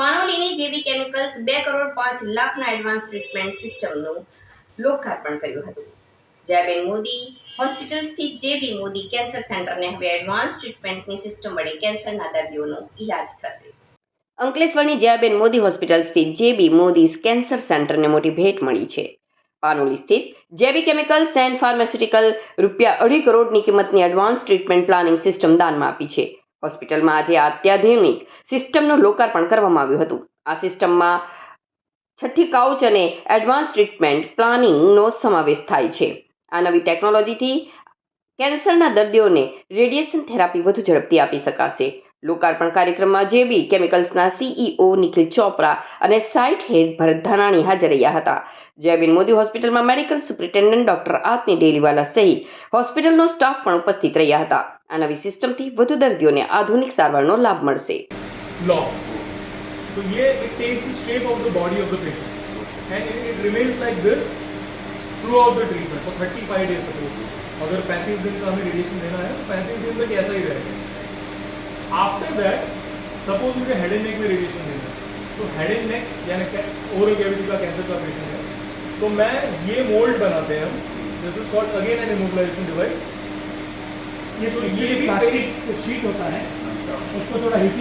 પાનોલીની જેવી કેમિકલ્સ બે કરોડ પાંચ લાખના એડવાન્સ ટ્રીટમેન્ટ સિસ્ટમનું લોકાર્પણ કર્યું હતું. જયબેન મોદી હોસ્પિટલ સ્થિત જેબી મોદી કેન્સર સેન્ટરને હવે એડવાન્સ ટ્રીટમેન્ટની સિસ્ટમ વડે કેન્સરના દર્દીઓનો ઇલાજ થશે. અંકલેશ્વરની જયાબેન મોદી હોસ્પિટલ સ્થિત જેબી મોદી કેન્સર સેન્ટરને મોટી ભેટ મળી છે. પાનોલી સ્થિત જેબી કેમિકલ્સ એન્ડ ફાર્માસ્યુટિકલ રૂપિયા અઢી કરોડની કિંમતની એડવાન્સ ટ્રીટમેન્ટ પ્લાનિંગ સિસ્ટમ દાનમાં આપી છે. હોસ્પિટલમાં આજે અત્યાધુનિક સિસ્ટમનું લોકાર્પણ કરવામાં આવ્યું હતું. આ સિસ્ટમમાં છઠ્ઠી કાઉચ અને એડવાન્સ ટ્રીટમેન્ટ પ્લાનિંગનો સમાવેશ થાય છે. આ નવી ટેકનોલોજીથી કેન્સરના દર્દીઓને રેડિયેશન થેરાપી વધુ ઝડપથી આપી શકાશે. લોકાર્પણ કાર્યક્રમમાં જેબી કેમિકલ્સના સીઈઓ નિખિલ ચોપરા અને સાઇટ હેડ ભરત ધાનાણી હાજર રહ્યા હતા જયબીન મોદી હોસ્પિટલમાં medical superintendent doctor Atmi Delivala સહિત હોસ્પિટલનો સ્ટાફ પણ ઉપસ્થિત રહ્યા હતા આ નવી સિસ્ટમથી વધુ દર્દીઓને આધુનિક સારવારનો લાભ મળશે law. So yeah, it takes the shape of the body of the patient and it, it remains like this throughout the treatment for 35 days suppose. अगर 35 दिन का हमें रेडिएशन देना है तो 35 दिन तक ऐसा ही रहेगा after that suppose मुझे हेड एंड नेक में रेडिएशन देना है तो हेड एंड नेक यानी ओरल कैविटी का कैंसर का पेशेंट है। तो मैं ये मोल्ड बनाते हैं हम। This is called again an immobilisation device ये तो ये ये भी प्लास्टिक शीट होता है। उसको थोड़ा हीटिंग